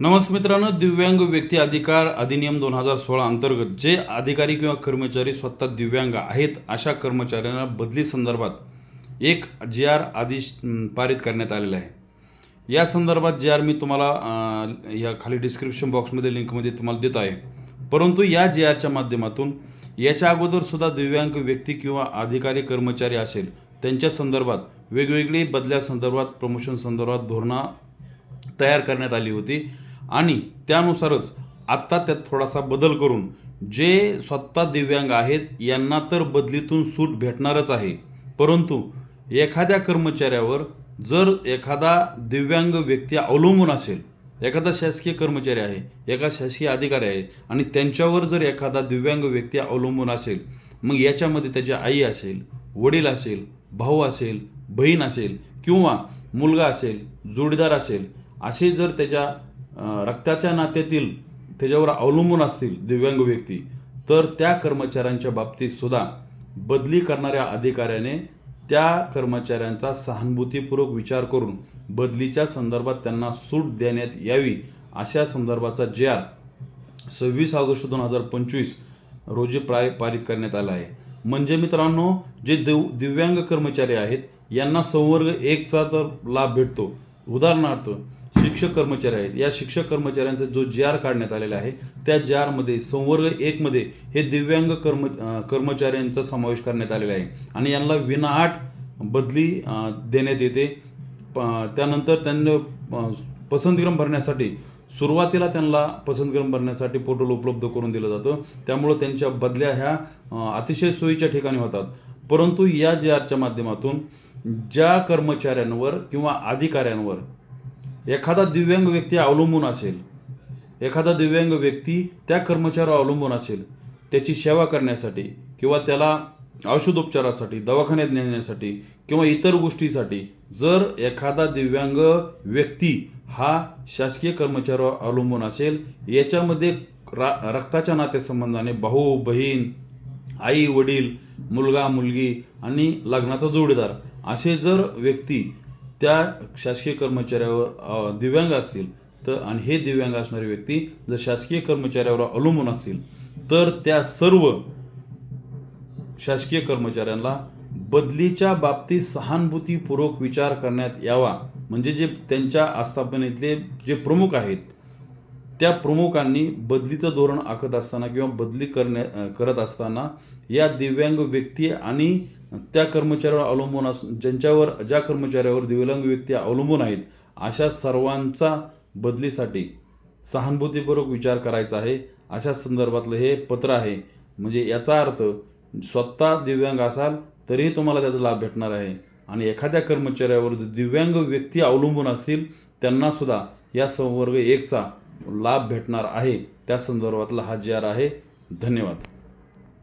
नमस्कार मित्रांनो दिव्यांग व्यक्ती अधिकार अधिनियम दोन हजार सोळा अंतर्गत जे अधिकारी किंवा कर्मचारी स्वतः दिव्यांग आहेत अशा कर्मचाऱ्यांना बदली संदर्भात एक जी आर आदेश पारित करण्यात आलेला आहे. या संदर्भात जे आर मी तुम्हाला या खाली डिस्क्रिप्शन बॉक्समध्ये लिंकमध्ये तुम्हाला देतो आहे. परंतु या जे आरच्या माध्यमातून याच्या अगोदरसुद्धा दिव्यांग व्यक्ती किंवा अधिकारी कर्मचारी असेल त्यांच्या संदर्भात वेगवेगळी बदल्या संदर्भात प्रमोशन संदर्भात धोरणा तयार करण्यात आली होती. आणि त्यानुसारच आत्ता त्यात थोडासा बदल करून जे स्वतः दिव्यांग आहेत यांना तर बदलीतून सूट भेटणारच आहे. परंतु एखाद्या कर्मचाऱ्यावर जर एखादा दिव्यांग व्यक्ती अवलंबून असेल एखादा शासकीय कर्मचारी आहे एका शासकीय अधिकारी आहे आणि त्यांच्यावर जर एखादा दिव्यांग व्यक्ती अवलंबून असेल मग याच्यामध्ये त्याची आई असेल वडील असेल भाऊ असेल बहीण असेल किंवा मुलगा असेल जोडीदार असेल असे जर त्याच्या रक्ताच्या नात्यातील त्याच्यावर अवलंबून असतील दिव्यांग व्यक्ती तर त्या कर्मचाऱ्यांच्या बाबतीत सुद्धा बदली करणाऱ्या अधिकाऱ्याने त्या कर्मचाऱ्यांचा सहानुभूतीपूर्वक विचार करून बदलीच्या संदर्भात त्यांना सूट देण्यात यावी अशा संदर्भाचा जे आर सव्वीस ऑगस्ट दोन हजार पंचवीस रोजी प्राय पारित करण्यात आला आहे. म्हणजे मित्रांनो जे दिव दिव्यांग कर्मचारी आहेत यांना संवर्ग एकचा तर लाभ भेटतो. उदाहरणार्थ शिक्षक कर्मचारी आहेत. या शिक्षक कर्मचाऱ्यांचा जो जे आर काढण्यात आलेला आहे त्या जे आरमध्ये संवर्ग एकमध्ये हे दिव्यांग कर्म कर्मचाऱ्यांचा समावेश करण्यात आलेला आहे. आणि यांना विनाआट बदली देण्यात येते. प- त्यानंतर त्यांना पसंतक्रम भरण्यासाठी सुरुवातीला त्यांना पसंतक्रम भरण्यासाठी पोर्टल उपलब्ध करून दिलं जातं. त्यामुळं त्यांच्या बदल्या ह्या अतिशय सोयीच्या ठिकाणी होतात. परंतु या जे आरच्या माध्यमातून ज्या कर्मचाऱ्यांवर किंवा अधिकाऱ्यांवर एखादा दिव्यांग व्यक्ती अवलंबून असेल एखादा दिव्यांग व्यक्ती त्या कर्मचाऱ्यावर अवलंबून असेल त्याची सेवा करण्यासाठी किंवा त्याला औषधोपचारासाठी दवाखान्यात नेण्यासाठी किंवा इतर गोष्टीसाठी जर एखादा दिव्यांग व्यक्ती हा शासकीय कर्मचाऱ्यावर अवलंबून असेल याच्यामध्ये रा रक्ताच्या नातेसंबंधाने भाऊ बहीण आई वडील मुलगा मुलगी आणि लग्नाचा जोडीदार असे जर व्यक्ती त्या शासकीय कर्मचाऱ्यावर दिव्यांग असतील तर आणि हे दिव्यांग असणारी व्यक्ती जर शासकीय कर्मचाऱ्यावर अवलंबून असतील तर त्या सर्व शासकीय कर्मचाऱ्यांना बदलीच्या बाबतीत सहानुभूतीपूर्वक विचार करण्यात यावा. म्हणजे जे त्यांच्या आस्थापनेतले जे प्रमुख आहेत त्या प्रमुखांनी बदलीचं धोरण आखत असताना किंवा बदली करण्या करत असताना या दिव्यांग व्यक्ती आणि त्या कर्मचाऱ्यावर अवलंबून अस ज्यांच्यावर ज्या कर्मचाऱ्यावर दिव्यांग व्यक्ती अवलंबून आहेत अशा सर्वांचा बदलीसाठी सहानुभूतीपूर्वक विचार करायचा आहे. अशा संदर्भातलं हे पत्र आहे. म्हणजे याचा अर्थ स्वतः दिव्यांग असाल तरीही तुम्हाला त्याचा लाभ भेटणार आहे. आणि एखाद्या कर्मचाऱ्यावर दिव्यांग व्यक्ती अवलंबून असतील त्यांनासुद्धा या संवर्ग एकचा लाभ भेटणार आहे. त्या संदर्भातला हा जी आर आहे. धन्यवाद.